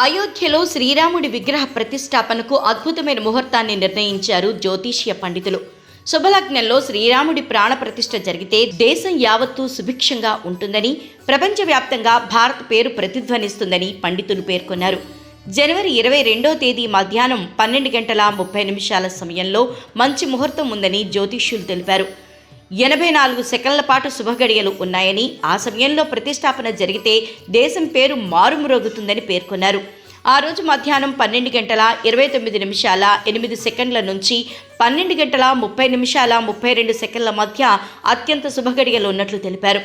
అయోధ్యలో శ్రీరాముడి విగ్రహ ప్రతిష్టాపనకు అద్భుతమైన ముహూర్తాన్ని నిర్ణయించారు జ్యోతిష్య పండితులు. శుభలగ్నంలో శ్రీరాముడి ప్రాణ ప్రతిష్ఠ జరిగితే దేశం యావత్తూ సుభిక్షంగా ఉంటుందని ప్రపంచవ్యాప్తంగా భారత్ పేరు ప్రతిధ్వనిస్తుందని పండితులు పేర్కొన్నారు. జనవరి ఇరవై రెండో తేదీ మధ్యాహ్నం పన్నెండు గంటల ముప్పై నిమిషాల సమయంలో మంచి ముహూర్తం ఉందని జ్యోతిష్యులు తెలిపారు. ఎనభై నాలుగు సెకండ్ల పాటు శుభగడియలు ఉన్నాయని ఆ సమయంలో ప్రతిష్టాపన జరిగితే దేశం పేరు మారుమ్రోగుతుందని పేర్కొన్నారు. ఆ రోజు మధ్యాహ్నం పన్నెండు గంటల ఇరవై తొమ్మిది నిమిషాల ఎనిమిది సెకండ్ల నుంచి పన్నెండు గంటల ముప్పై నిమిషాల ముప్పై రెండు సెకండ్ల మధ్య అత్యంత శుభగడియలు ఉన్నట్లు తెలిపారు.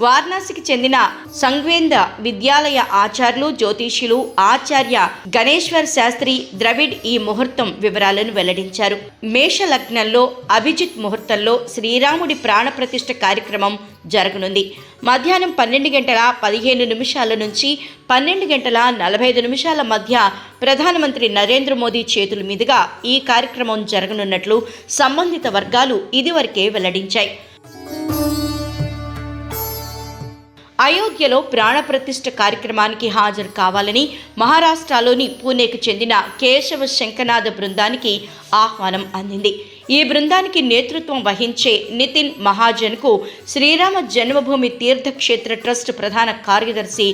వారణాసికి చెందిన సంగ్వేంద విద్యాలయ ఆచార్యులు జ్యోతిష్యులు ఆచార్య గణేశ్వర్ శాస్త్రి ద్రవిడ్ ఈ ముహూర్తం వివరాలను వెల్లడించారు. మేష లగ్నంలో అభిజిత్ ముహూర్తంలో శ్రీరాముడి ప్రాణప్రతిష్ఠ కార్యక్రమం జరగనుంది. మధ్యాహ్నం పన్నెండు గంటల పదిహేను నిమిషాల నుంచి పన్నెండు గంటల నలభై ఐదు నిమిషాల మధ్య ప్రధానమంత్రి నరేంద్ర మోదీ చేతుల మీదుగా ఈ కార్యక్రమం జరగనున్నట్లు సంబంధిత వర్గాలు ఇదివరకే వెల్లడించాయి. అయోధ్యలో ప్రాణప్రతిష్ఠ కార్యక్రమానికి హాజరు కావాలని మహారాష్ట్రలోని పూణేకు చెందిన కేశవ శంకనాథ బృందానికి ఆహ్వానం అందింది. ఈ బృందానికి నేతృత్వం వహించే నితిన్ మహాజన్కు శ్రీరామ జన్మభూమి తీర్థక్షేత్ర ట్రస్ట్ ప్రధాన కార్యదర్శి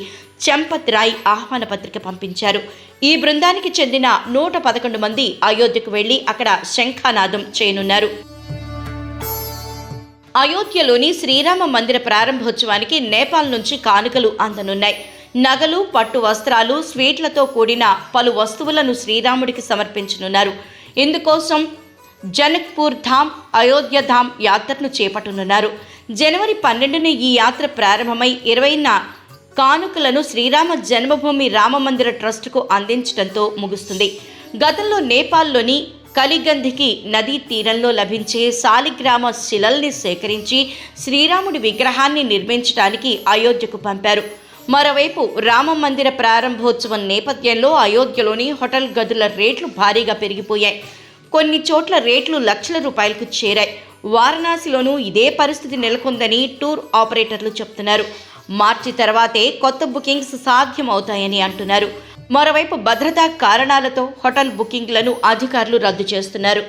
చంపత్ రాయ్ ఆహ్వాన పత్రిక పంపించారు. ఈ బృందానికి చెందిన నూట పదకొండు మంది అయోధ్యకు వెళ్ళి అక్కడ శంఖానాదం చేయనున్నారు. అయోధ్యలోని శ్రీరామ మందిర ప్రారంభోత్సవానికి నేపాల్ నుంచి కానుకలు అందనున్నాయి. నగలు పట్టు వస్త్రాలు స్వీట్లతో కూడిన పలు వస్తువులను శ్రీరాముడికి సమర్పించనున్నారు. ఇందుకోసం జనక్పూర్ ధామ్ అయోధ్య ధామ్ యాత్రను చేపట్టనున్నారు. జనవరి పన్నెండున ఈ యాత్ర ప్రారంభమై ఇరవైన కానుకలను శ్రీరామ జన్మభూమి రామమందిర ట్రస్టుకు అందించడంతో ముగుస్తుంది. గతంలో నేపాల్లోని కలిగంధికి నదీ తీరంలో లభించే సాలిగ్రామ శిలల్ని సేకరించి శ్రీరాముడి విగ్రహాన్ని నిర్మించడానికి అయోధ్యకు పంపారు. మరోవైపు రామ మందిర ప్రారంభోత్సవం నేపథ్యంలో అయోధ్యలోని హోటల్ గదుల రేట్లు భారీగా పెరిగిపోయాయి. కొన్ని చోట్ల రేట్లు లక్షల రూపాయలకు చేరాయి. వారణాసిలోనూ ఇదే పరిస్థితి నెలకొందని టూర్ ఆపరేటర్లు చెప్తున్నారు. మార్చి తర్వాతే కొత్త బుకింగ్స్ సాధ్యమవుతాయని అంటున్నారు. మరోవైపు భద్రతా కారణాలతో హోటల్ బుకింగ్లను అధికారులు రద్దు చేస్తున్నారు.